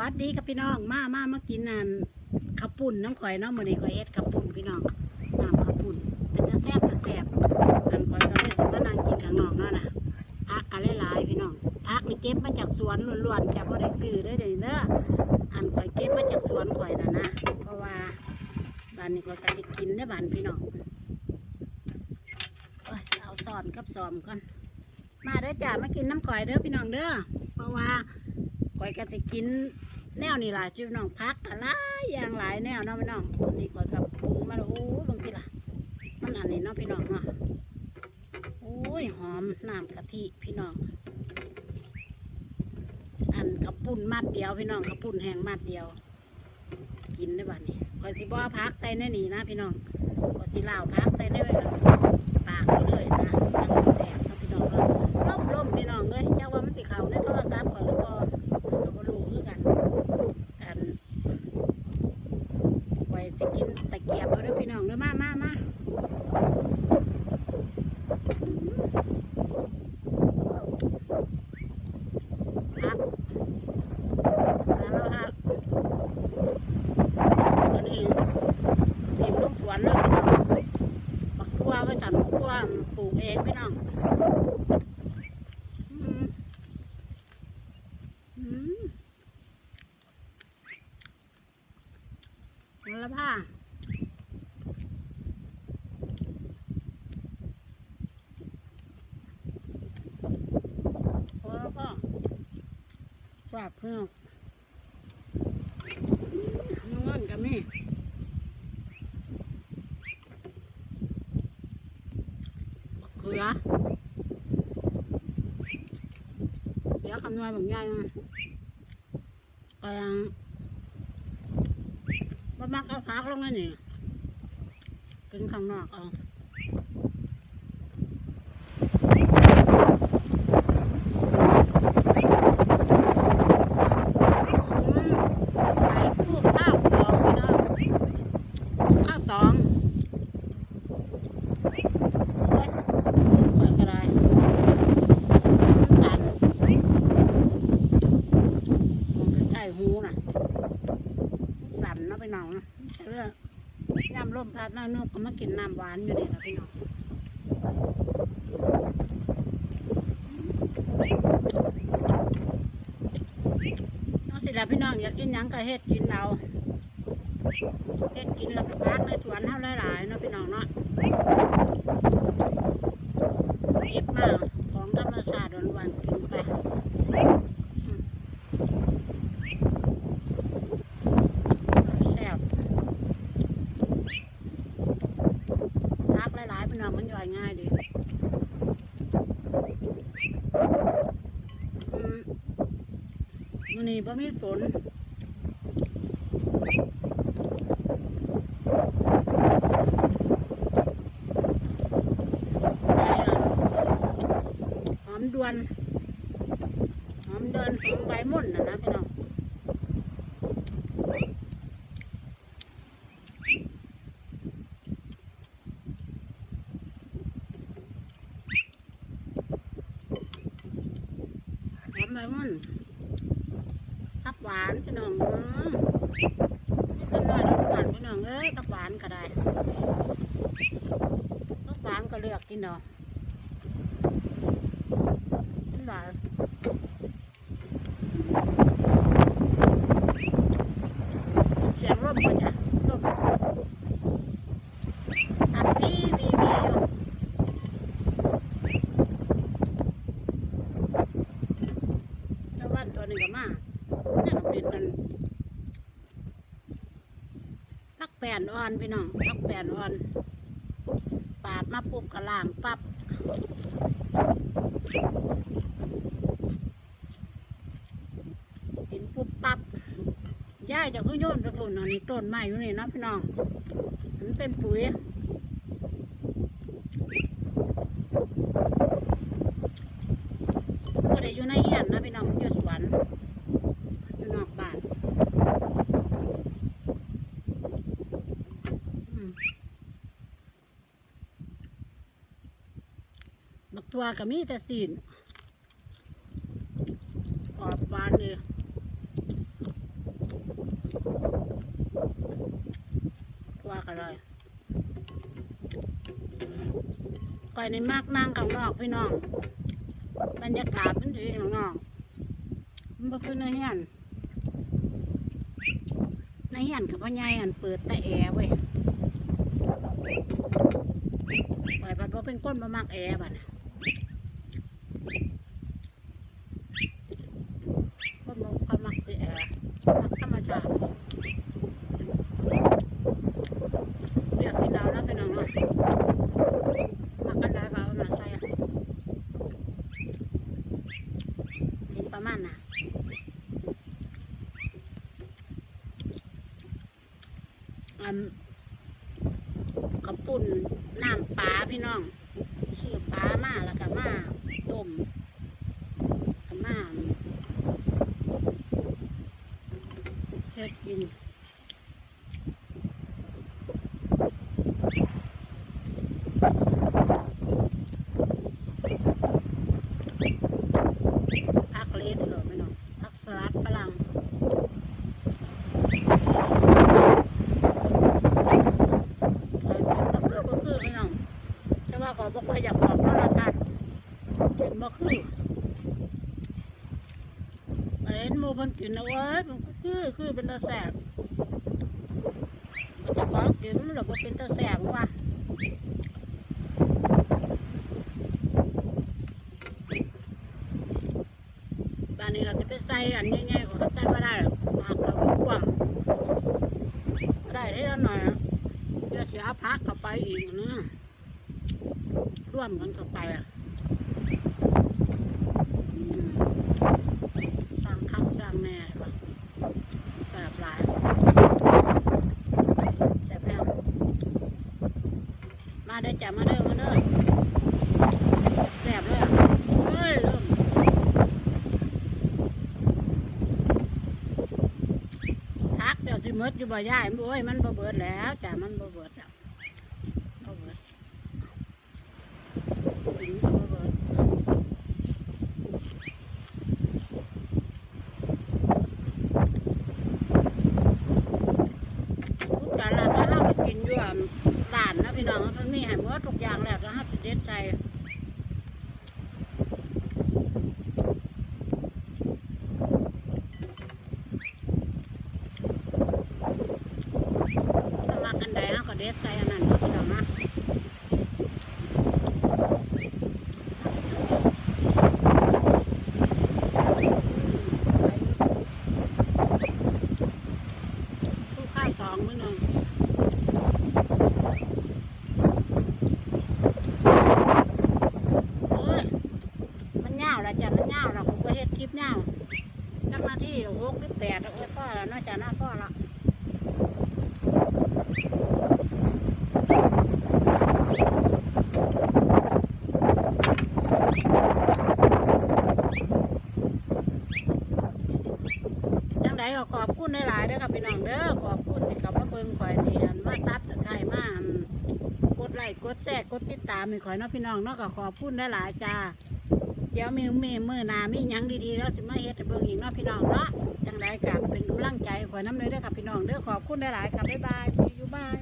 วัสดีกับพี่น้องมามามากินนันข้าวปุ่นน้ำข่อยเนาะมื้อนี้ข่อยเฮ็ดข้าวปุ่นพี่น้องน้ำข้าวปุ่นเป็นจะแซ่บจะแซ่บอันข่อยก็เลยสิมานั่งกินข้างนอกเนาะนะพักกันหลายๆพี่น้องพักนี่เก็บมาจากสวนล้วนๆจะบ่ได้ซื้อเด้อเดี๋ยวนี้เด้ออันข่อยเก็บมาจากสวนข่อยน่ะนะเพราะว่าบ้านนี้ข่อยก็สิกินได้บ้านพี่น้องเอาซอนกับซอมก่อนมาเด้อจ้ามากินน้ำข่อยเด้อพี่น้องเด้อเพราะว่า ก้อยก็สิกินแนวนี่ล่ะจุ๊บน้องพักอะไรอย่างหลายแนวเนาะพี่น้องนี่ก้อยกับปรุงมาแล้วโอ้บางทีล่ะ มันอันนี้เนาะพี่น้องเนาะโอ้ยหอมน้ำกะทิพี่น้อง อันกระปุ่นมัดเดียวพี่น้องกระปุ่นแห้งมัดเดียว กินได้บ้านี้ก้อยสิบ่พักใส่ในนี่นะพี่น้องก้อยสิล่าวพักใส่ในปากไปเลยนะยังแสบเนาะพี่น้องเนาะล่มล่มพี่น้องเลยจ้าว่ามันสิเข่าในโทรศัพท์ก่อนหรือบ่เราก็รู้คือกันกันไว้ จะกินตะเกียบเอาด้วยพี่น้องเด้อมามามาครับแล้วครับอันนี้ทีมลูกสวนเองบักทั่วไว้ทำบักทั่วปลูกเองพี่น้องอืมอืม แล้วผ้าพอแล้วก็ ปรับเพื่อนน้องเงินกับมี่เกลือเกลือคำนวณแบบง่ายนะก็ยังบ่มักเอาพักลงอันนี่กินข้างนอกเอาอืมไข่คู่ข้าวตองพี่น้องข้าวตองเฮ้ยเปิดก็ได้สั่นมองใกล้ๆหูน่ะ สั่นเนาะพี่น้องเนาะเรื่อง น้ำร่มพัดน้ำนุ่มก็มากินน้ำหวานอยู่นี่นะพี่น้องเอาสิละพี่น้องอยากกินหยังก็เฮ็ดกินเอาเฮ็ดกินแล้วก็พักในสวนเท่าหลายๆเนาะพี่น้องเนาะเก็บมาของธรรมชาติหวานๆกินไป แซ่บพักหลายๆพี่น้องมันย่อยง่ายดีอืมมื้อ นี้บ่มีฝนหอมดวนหอมเดินหอมใบม่นนะนะพี่น้องหอมใบมัน หวานพี่น้องเอ้ยนี่ต้นน้อยต้นหวานพี่น้องเอ้ยตักหวานก็ได้ตักหวานก็เลือกกินเนาะต้นหวานเสียงร่มก่อนจ้ะร่มอัดวีวีวีอยู่ แล้ววันตัวหนึ่งก็มานี่ก็เป็นมันพักแป นอ่อนพี่น้องพักแปนอ่อน ปาดมาปุ๊บก็ล่างปั๊บเห็นปุ๊บปั๊บย่ายจะคือโยนไปปุ่นอันนี้ต้นไม้อยู่นี่นะพี่น้องมันเป็นปุ๋ยก็ได้อยู่ในเฮียนนะพี่น้องอยู่สวน วก็มีแต่สีนกอบหวานเลยว่ากันเลยก่อยในมากนั่งข้างนอกพี่น้อง บรรยากาศมันดีข้างนอกมันเป็คือในเฮียนในเฮียนกับพ่อใหญ่อันเปิดแต่แอร์เว้ยไยบัดว่าเป็นก้นมามากแอร์บัดนะ พี่น้องซื้อปลามาแล้วก็มาต้มก็มาเฮ็ดกินผักเล็กเหรอพี่น้องผักสลัดฝรั่ง เออก็คือพี่น้องแต่ว่าขอ บอกว่าอยากบอกเพราะราคากินบ่คืออันนี้หมูเพิ่นกินเอาไว้มันก็คือคือเป็นตาแสบมันจะของกินมันหรอกว่าเป็นตาแสบว่ะบ้านนี้เราจะไปใส่อันง่ายๆของเขาใส่ไม่ได้หรอกหักเรากว้างได้ได้แล้วหน่อยอะเดี๋ยวเสียพักเข้าไปอีกนะ ร่วมกันเข้าไปอะสร้างข้างสร้างแม่แสบหลายแสบแล้วมาได้จ้ะมาเด้อมาเด้อแสบเลยอะเฮ้ยเริ่มทักเดี๋ยวสิหมดอยู่บ่ย่ายโอ้ยมันบ่เบิดแล้วจ้ะมันบ่เบิดแล้วบ่เบิดถึงบ่เบิดทุกการร้านอาหารไปกินอยู่อะร้านนะพี่น้องมันมีให้หม ดทุกอย่างแล้วก็ห้าสิเด็ดใจมากันใดเขาก็เด็ดใจอันนั้นเนาะพี่น้องนะผู้ข้าวสองมื้อหนึ่งโอ้ยมันยาวแล้วจ้ะมันยาวแล้วผมก็เฮ็ดคลิปยาวนักหน้าที่หกหรือแปดแล้วโอ้ยพ่อแล้วเน่าะจะน่าพ่อละ จังไดก็ขอบคุณหลายๆเด้อครับพี่น้องเด้อขอบคุณที่กลับมาเบิ่งข่อยที่อันมาซับสไครมาอันกดไลค์ก ดติดตามมีข่อยเนาะพี่น้องเนาะก็ขอบคุณหลายๆจ้าเดี๋ยวมีมีมือนามียังดีๆแล้วสิมาเฮ็ดเบิ่งอีกเนาะพี่น้องเนาะจังไรกับเป็นกำลังใจให้ข่อยน้ำเลยด้อครับพี่น้องเด้อขอบคุณหลายๆครับบ๊ายบายอยู่บ้าน